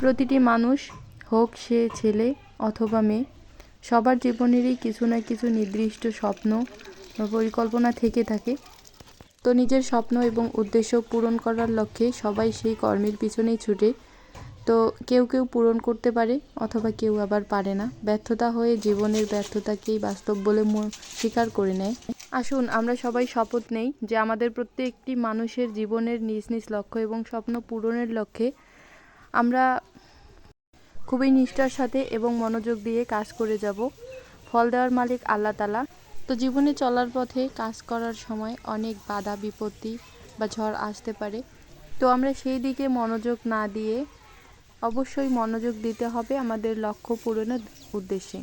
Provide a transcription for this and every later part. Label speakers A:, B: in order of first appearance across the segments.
A: প্রতিটি মানুষ হোক সে ছেলে অথবা মেয়ে, সবার জীবনেরই কিছু না কিছু নির্দিষ্ট স্বপ্ন পরিকল্পনা থেকে থাকে। তো নিজের স্বপ্ন এবং উদ্দেশ্য পূরণ করার লক্ষ্যে সবাই সেই কর্মের পিছনেই ছুটে। তো কেউ কেউ পূরণ করতে পারে অথবা কেউ আবার পারে না। ব্যর্থতা হয়ে জীবনের ব্যর্থতাকেই বাস্তব বলে স্বীকার করে নেয়। আসুন, আমরা সবাই শপথ নেই যে আমাদের প্রত্যেকটি মানুষের জীবনের নিজ নিজ লক্ষ্য এবং স্বপ্ন পূরণের লক্ষ্যে আমরা খুবই নিষ্ঠার সাথে এবং মনোযোগ দিয়ে কাজ করে যাব। ফল দেওয়ার মালিক আল্লাহ তালা তো জীবনে চলার পথে কাজ করার সময় অনেক বাধা, বিপত্তি বা ঝড় আসতে পারে। তো আমরা সেই দিকে মনোযোগ না দিয়ে অবশ্যই মনোযোগ দিতে হবে আমাদের লক্ষ্য পূরণের উদ্দেশ্যে।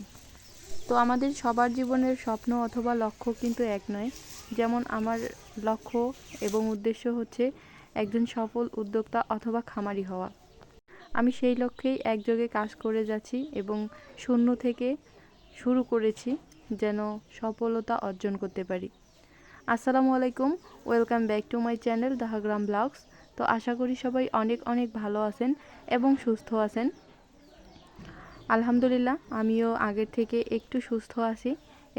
A: তো আমাদের সবার জীবনের স্বপ্ন অথবা লক্ষ্য কিন্তু এক নয়। যেমন আমার লক্ষ্য এবং উদ্দেশ্য হচ্ছে একজন সফল উদ্যোক্তা অথবা খামারি হওয়া। আমি সেই লক্ষ্যেই একযোগে কাজ করে যাচ্ছি এবং শূন্য থেকে শুরু করেছি যেন সফলতা অর্জন করতে পারি। আসসালামু আলাইকুম, welcome back to my channel Dahagram blogs. তো আশা করি সবাই অনেক অনেক ভালো আছেন এবং সুস্থ আছেন। আলহামদুলিল্লাহ, আমিও আগের থেকে একটু সুস্থ আছি।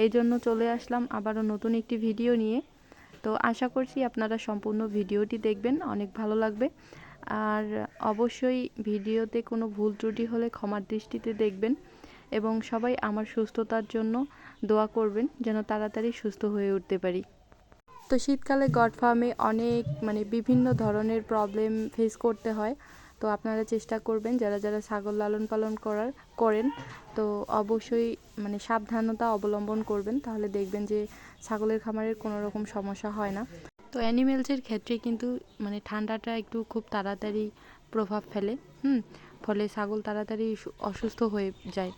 A: এই জন্য চলে আসলাম আবারও নতুন একটি ভিডিও নিয়ে। তো আশা করছি আপনারা সম্পূর্ণ ভিডিওটি দেখবেন, অনেক ভালো লাগবে। আর অবশ্যই ভিডিওতে কোনো ভুল ত্রুটি হলে ক্ষমার দৃষ্টিতে দেখবেন এবং সবাই আমার সুস্থতার জন্য দোয়া করবেন যেন তাড়াতাড়ি সুস্থ হয়ে উঠতে পারি। তো শীতকালে গড ফার্মে অনেক মানে বিভিন্ন ধরনের প্রবলেম ফেস করতে হয়। তো আপনারা চেষ্টা করবেন যারা যারা ছাগল লালন পালন করার করেন, তো অবশ্যই মানে সাবধানতা অবলম্বন করবেন। তাহলে দেখবেন যে ছাগলের খামারের কোনো রকম সমস্যা হয় না। তো অ্যানিমেলসের ক্ষেত্রে কিন্তু মানে ঠান্ডাটা একটু খুব তাড়াতাড়ি প্রভাব ফেলে, হুম? ফলে ছাগল তাড়াতাড়ি অসুস্থ হয়ে যায়।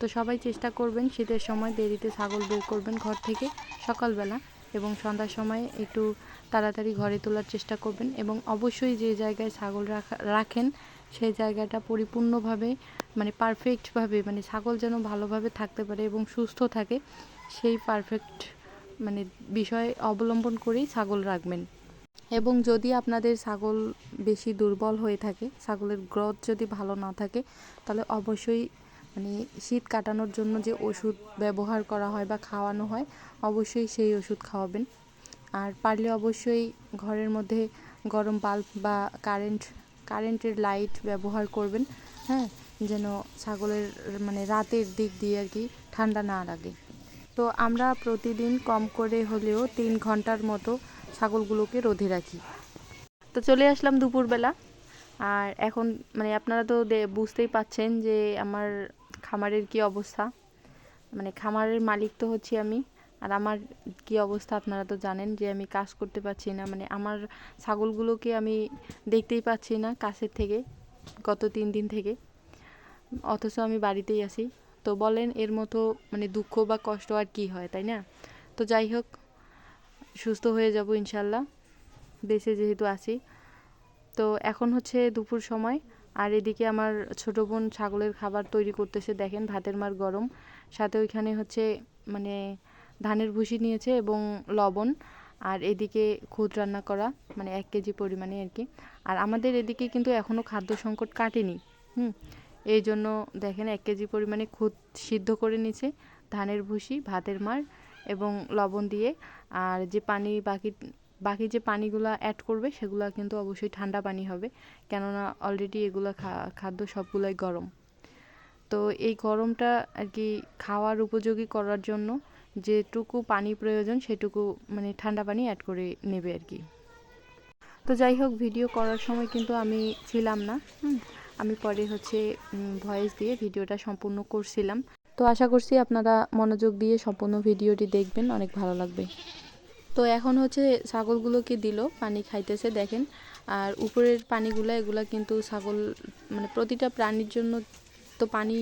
A: তো সবাই চেষ্টা করবেন শীতের সময় দেরিতে ছাগল বের করবেন ঘর থেকে সকালবেলা এবং সন্ধ্যার সময় একটু তাড়াতাড়ি ঘরে তোলার চেষ্টা করবেন এবং অবশ্যই যে জায়গায় ছাগল রাখা, রাখেন সেই জায়গাটা পরিপূর্ণভাবে মানে পারফেক্টভাবে মানে ছাগল যেন ভালোভাবে থাকতে পারে এবং সুস্থ থাকে, সেই পারফেক্ট মানে বিষয় অবলম্বন করেই ছাগল রাখবেন। এবং যদি আপনাদের ছাগল বেশি দুর্বল হয়ে থাকে, ছাগলের গ্রোথ যদি ভালো না থাকে, তাহলে অবশ্যই মানে শীত কাটানোর জন্য যে ওষুধ ব্যবহার করা হয় বা খাওয়ানো হয়, অবশ্যই সেই ওষুধ খাওয়াবেন। আর পারলে অবশ্যই ঘরের মধ্যে গরম বাল্ব বা কারেন্ট, কারেন্টের লাইট ব্যবহার করবেন হ্যাঁ? যেন ছাগলের মানে রাতের দিক দিয়ে আর কি ঠান্ডা না লাগে। তো আমরা প্রতিদিন কম করে হলেও তিন ঘণ্টার মতো ছাগলগুলোকে রোদে রাখি। তো চলে আসলাম দুপুরবেলা। আর এখন মানে আপনারা তো বুঝতেই পাচ্ছেন যে আমার খামারের কি অবস্থা। মানে খামারের মালিক তো হচ্ছি আমি। আর আমার কি অবস্থা আপনারা তো জানেন যে আমি কাজ করতে পারছি না। মানে আমার ছাগলগুলোকে আমি দেখতেই পাচ্ছি না কাছের থেকে, গত তিন দিন থেকে। অথচ আমি বাড়িতেই আছি। তো বলেন এর মতো মানে দুঃখ বা কষ্ট আর কি হয়, তাই না? তো যাই হোক, সুস্থ হয়ে যাব ইনশাল্লাহ দেশে যেহেতু আছি। তো এখন হচ্ছে দুপুর সময়, আর এদিকে আমার ছোট বোন ছাগলের খাবার তৈরি করতেছে, দেখেন ভাতের মার গরম। সাথে ওইখানে হচ্ছে মানে ধানের ভুসি নিয়েছে এবং লবণ, আর এদিকে খুদ রান্না করা মানে এক কেজি পরিমাণে আর কি। আর আমাদের এদিকে কিন্তু এখনও খাদ্য সংকট কাটেনি, হুম? এই জন্য দেখেন এক কেজি পরিমাণে খুদ সিদ্ধ করে নিচ্ছে ধানের ভুসি, ভাতের মার এবং লবণ দিয়ে। আর যে পানি বাকি বাকি যে পানিগুলো অ্যাড করবে, সেগুলো কিন্তু অবশ্যই ঠান্ডা পানি হবে। কেননা অলরেডি এগুলো খাদ্য সবগুলোই গরম। তো এই গরমটা আর কি খাওয়ার উপযোগী করার জন্য যেটুকু পানি প্রয়োজন, সেটুকু মানে ঠান্ডা পানি অ্যাড করে নেবে আর কি। তো যাই হোক ভিডিও করার সময় কিন্তু আমি ছিলাম না। হুম। আমি পরে হচ্ছে ভয়েস দিয়ে ভিডিওটা সম্পূর্ণ করছিলাম। তো আশা করছি আপনারা মনোযোগ দিয়ে সম্পূর্ণ ভিডিওটি দেখবেন, অনেক ভালো লাগবে। তো এখন হচ্ছে ছাগলগুলোকে দিল, পানি খাইতেছে, দেখেন। আর উপরের পানিগুলো, এগুলা কিন্তু ছাগল মানে প্রতিটা প্রাণীর জন্য তো পানি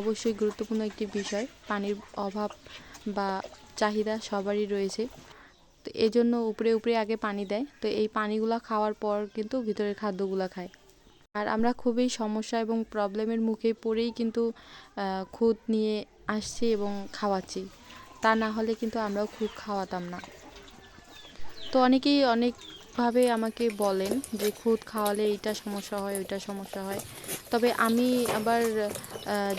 A: অবশ্যই গুরুত্বপূর্ণ একটি বিষয়। পানির অভাব বা চাহিদা সবারই রয়েছে। তো এই জন্য উপরে উপরে আগে পানি দেয়। তো এই পানিগুলো খাওয়ার পর কিন্তু ভিতরের খাদ্যগুলা খায়। আর আমরা খুবই সমস্যা এবং প্রবলেমের মুখে পড়েই কিন্তু খুদ নিয়ে আসছি এবং খাওয়াচ্ছি। তা না হলে কিন্তু আমরাও খুব খাওয়াতাম না। তো অনেকেই অনেকভাবে আমাকে বলেন যে খুদ খাওয়ালে এইটা সমস্যা হয়, ওইটা সমস্যা হয়। তবে আমি আবার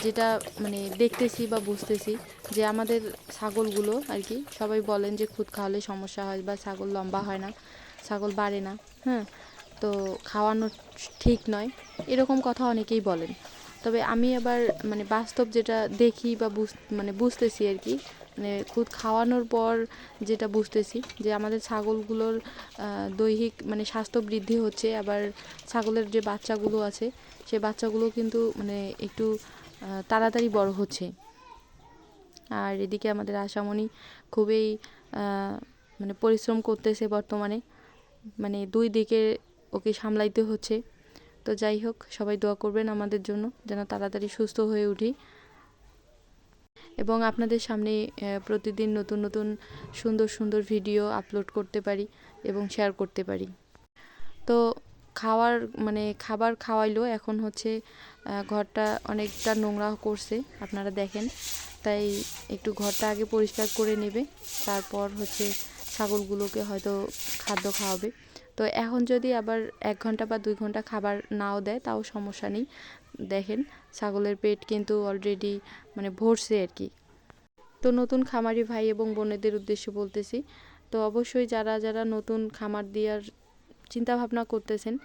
A: যেটা মানে দেখতেছি বা বুঝতেছি যে আমাদের ছাগলগুলো আর কি, সবাই বলেন যে খুদ খাওয়ালে সমস্যা হয় বা ছাগল লম্বা হয় না, ছাগল বাড়ে না হ্যাঁ? তো খাওয়ানো ঠিক নয়। এরকম কথা অনেকেই বলেন। তবে আমি আবার মানে বাস্তব যেটা দেখি বা বুঝ মানে বুঝতেছি আর কি মানে খুদ খাওয়ানোর পর যেটা বুঝতেছি যে আমাদের ছাগলগুলোর দৈহিক মানে স্বাস্থ্য বৃদ্ধি হচ্ছে। আবার ছাগলের যে বাচ্চাগুলো আছে, সে বাচ্চাগুলো কিন্তু মানে একটু তাড়াতাড়ি বড় হচ্ছে। আর এদিকে আমাদের আশামণি খুবই মানে পরিশ্রম করতেছে বর্তমানে। মানে দুই দিকে ওকে সামলাইতে হচ্ছে। তো যাই হোক, সবাই দোয়া করবেন আমাদের জন্য, যেন তাড়াতাড়ি সুস্থ হয়ে উঠি। এবং আপনাদের সামনে প্রতিদিন নতুন নতুন সুন্দর সুন্দর ভিডিও আপলোড করতে পারি এবং শেয়ার করতে পারি। তো খাওয়ার মানে খাবার খাওয়াইলো, এখন হচ্ছে ঘরটা অনেকটা নোংরা করছে, আপনারা দেখেন। তাই একটু ঘরটা আগে পরিষ্কার করে নেবে, তারপর হচ্ছে ছাগলগুলোকে হয়তো খাদ্য খাওয়াবে। তো এখন যদি আবার এক ঘণ্টা বা দুই ঘণ্টা খাবার নাও দেয়, তাও সমস্যা নেই। দেখেন, ছাগলের পেট কিন্তু অলরেডি মানে ভরছে আর কি। তো নতুন খামারি ভাই এবং বোনেদের উদ্দেশ্যে বলতেছি, তো অবশ্যই যারা যারা নতুন খামার দেওয়ার চিন্তা ভাবনা করতেছেন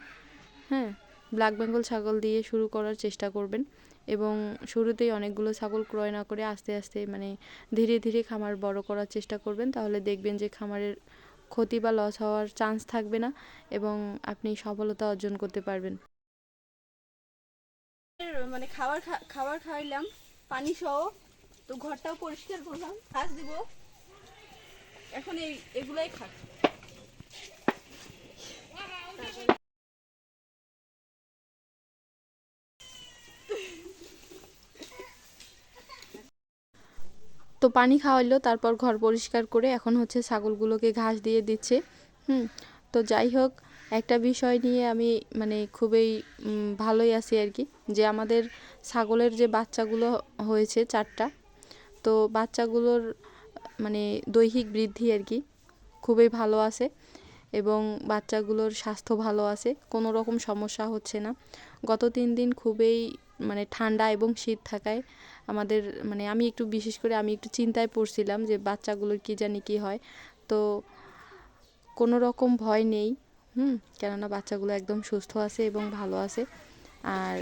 A: হ্যাঁ ব্ল্যাক বেঙ্গল ছাগল দিয়ে শুরু করার চেষ্টা করবেন এবং শুরুতেই অনেকগুলো ছাগল ক্রয় না করে আস্তে আস্তে মানে ধীরে ধীরে খামার বড় করার চেষ্টা করবেন। তাহলে দেখবেন যে খামারের ক্ষতি বা লস হওয়ার চান্স থাকবে না এবং আপনি সফলতা অর্জন করতে পারবেন।
B: মানে খাবার খাবার খাইলাম, পানি সহ, তো ঘরটাও পরিষ্কার করলাম ঘাস দিব। এখন এই এগুলাই খাক
A: তো পানি খাওয়াইলো, তারপর ঘর পরিষ্কার করে এখন হচ্ছে ছাগলগুলোকে ঘাস দিয়ে দিচ্ছে। হুম, তো যাই হোক, একটা বিষয় নিয়ে আমি মানে খুবই ভালোই আছি আর কি। যে আমাদের ছাগলের যে বাচ্চাগুলো হয়েছে চারটা, তো বাচ্চাগুলোর মানে দৈহিক বৃদ্ধি আর কি খুবই ভালো আছে এবং বাচ্চাগুলোর স্বাস্থ্য ভালো আছে, কোনো রকম সমস্যা হচ্ছে না। গত তিন দিন খুবই মানে ঠান্ডা এবং শীত থাকায় আমাদের মানে আমি একটু বিশেষ করে আমি একটু চিন্তায় পড়ছিলাম যে বাচ্চাগুলোর কী জানি কী হয়। তো কোনো রকম ভয় নেই, হুম, কেননা বাচ্চাগুলো একদম সুস্থ আছে এবং ভালো আছে। আর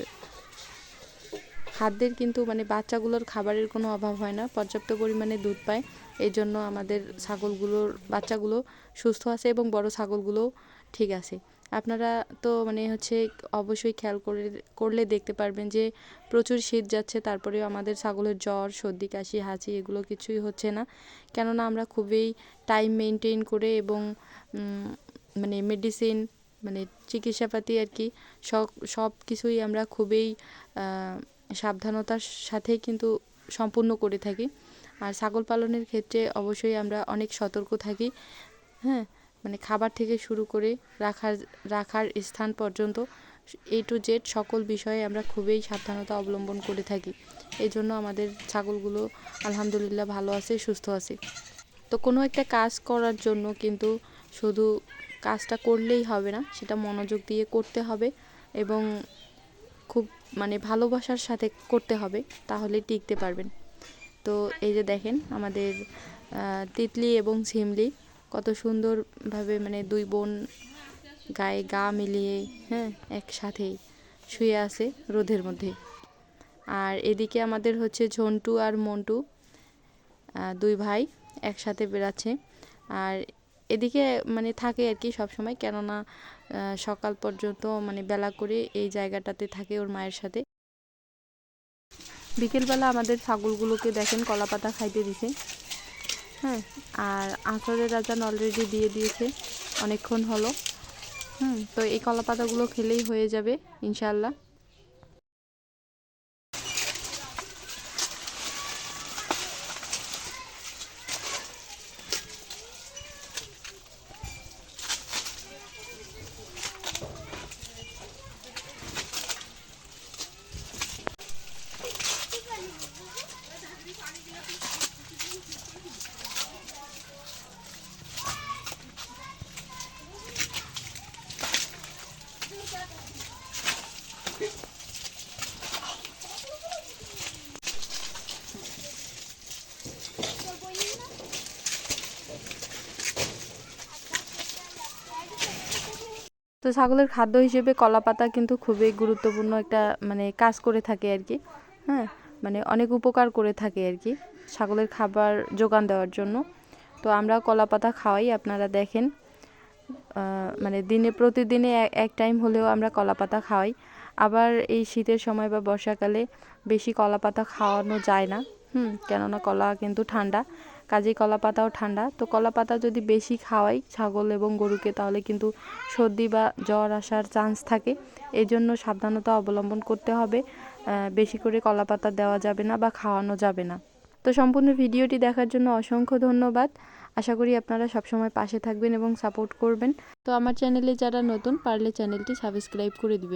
A: খাদ্যের কিন্তু মানে বাচ্চাগুলোর খাবারের কোনো অভাব হয় না, পর্যাপ্ত পরিমাণে দুধ পায়। এই জন্য আমাদের ছাগলগুলোর, বাচ্চাগুলো সুস্থ আছে এবং বড় ছাগলগুলোও ঠিক আছে। আপনারা তো মানে হচ্ছে অবশ্যই খেয়াল করে, করলে দেখতে পারবেন যে প্রচুর শীত যাচ্ছে, তারপরেও আমাদের ছাগলের জ্বর, সর্দি, কাশি, হাঁচি এগুলো কিছুই হচ্ছে না। কেননা আমরা খুবই টাইম মেনটেন করে এবং মানে মেডিসিন মানে চিকিৎসাপাতি আর কি, সব সব কিছুই আমরা খুবই সাবধানতার সাথেই কিন্তু সম্পূর্ণ করে থাকি। আর ছাগল পালনের ক্ষেত্রে অবশ্যই আমরা অনেক সতর্ক থাকি। হ্যাঁ মানে খাবার থেকে শুরু করে রাখার রাখার স্থান পর্যন্ত এ টু জেড সকল বিষয়ে আমরা খুবই সাবধানতা অবলম্বন করে থাকি। এই জন্য আমাদের ছাগলগুলো আলহামদুলিল্লাহ ভালো আছে, সুস্থ আছে। তো কোনো একটা কাজ করার জন্য কিন্তু শুধু কাজটা করলেই হবে না, সেটা মনোযোগ দিয়ে করতে হবে এবং খুব মানে ভালোবাসার সাথে করতে হবে, তাহলে টিকতে পারবেন। তো এই যে দেখেন আমাদের তিতলি এবং ঝিমলি কত সুন্দরভাবে মানে দুই বোন গায়ে গা মিলিয়ে হ্যাঁ একসাথেই শুয়ে আছে রোদের মধ্যে। আর এদিকে আমাদের হচ্ছে ঝন্টু আর মন্টু দুই ভাই একসাথে বেড়াচ্ছে। আর এদিকে মানে থাকে আর কি সবসময়, কেননা সকাল পর্যন্ত মানে বেলা করে এই জায়গাটাতে থাকে ওর মায়ের সাথে। বিকেলবেলা আমাদের ছাগলগুলোকে দেখেন কলা পাতা খাইতে দিছে। হ্যাঁ আর আঁচড়ের রাজান অলরেডি দিয়ে দিয়েছে, অনেকক্ষণ হলো। হুম, তো এই কলা পাতাগুলো খেলেই হয়ে যাবে ইনশাল্লাহ তো ছাগলের খাদ্য হিসেবে কলা পাতা কিন্তু খুবই গুরুত্বপূর্ণ একটা মানে কাজ করে থাকে আর কি। হ্যাঁ মানে অনেক উপকার করে থাকে আর কি ছাগলের খাবার যোগান দেওয়ার জন্য। তো আমরা কলা পাতা খাওয়াই, আপনারা দেখেন। মানে দিনে, প্রতিদিনে এক টাইম হলেও আমরা কলা পাতা খাওয়াই। আবার এই শীতের সময় বা বর্ষাকালে বেশি কলা পাতা খাওয়ানো যায় না। হুম, কেননা কলা কিন্তু ঠান্ডা, কাজেই কলা পাতাও ঠান্ডা। তো কলা পাতা যদি বেশি খাওয়াই ছাগল এবং গরুকে, তাহলে কিন্তু সর্দি বা জ্বর আসার চান্স থাকে। এই জন্য সাবধানতা অবলম্বন করতে হবে। বেশি করে কলা পাতা দেওয়া যাবে না বা খাওয়ানো যাবে না। তো সম্পূর্ণ ভিডিওটি দেখার জন্য অসংখ্য ধন্যবাদ। আশা করি আপনারা সবসময় পাশে থাকবেন এবং সাপোর্ট করবেন। তো আমার চ্যানেলে যারা নতুন, পারলে চ্যানেলটি সাবস্ক্রাইব করে দিবেন।